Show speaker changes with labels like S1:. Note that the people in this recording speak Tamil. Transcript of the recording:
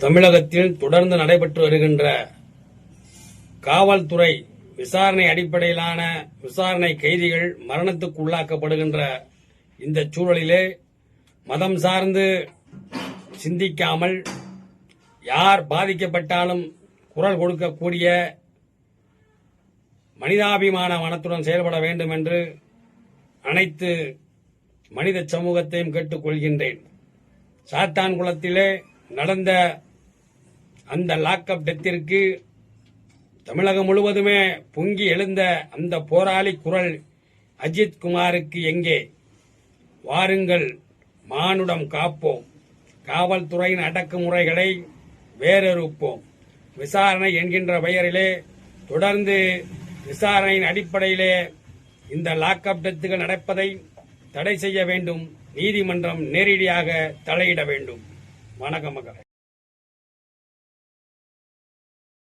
S1: தமிழகத்தில் தொடர்ந்து நடைபெற்று வருகின்ற காவல்துறை விசாரணை அடிப்படையிலான விசாரணை கைதிகள் மரணத்துக்கு உள்ளாக்கப்படுகின்ற இந்த சூழலிலே மதம் சார்ந்து சிந்திக்காமல் யார் பாதிக்கப்பட்டாலும் குரல் கொடுக்கக்கூடிய மனிதாபிமான மனத்துடன் செயல்பட வேண்டும் என்று அனைத்து மனித சமூகத்தையும் கேட்டுக்கொள்கின்றேன். சாத்தான்குளத்திலே நடந்த அந்த லாக்அப் டெத்திற்கு தமிழகம் முழுவதுமே பொங்கி எழுந்த அந்த போராளி குரல் அஜித் குமாருக்கு எங்கே? வாருங்கள் மானுடம் காப்போம். காவல்துறையின் அடக்குமுறைகளை வேறறுப்போம். விசாரணை என்கின்ற பெயரிலே தொடர்ந்து விசாரணையின் அடிப்படையிலே இந்த லாக்அப் டெத்துகள் நடப்பதை தடை செய்ய வேண்டும். நீதிமன்றம் நேரடியாக தலையிட வேண்டும். வணக்கம் மகளே.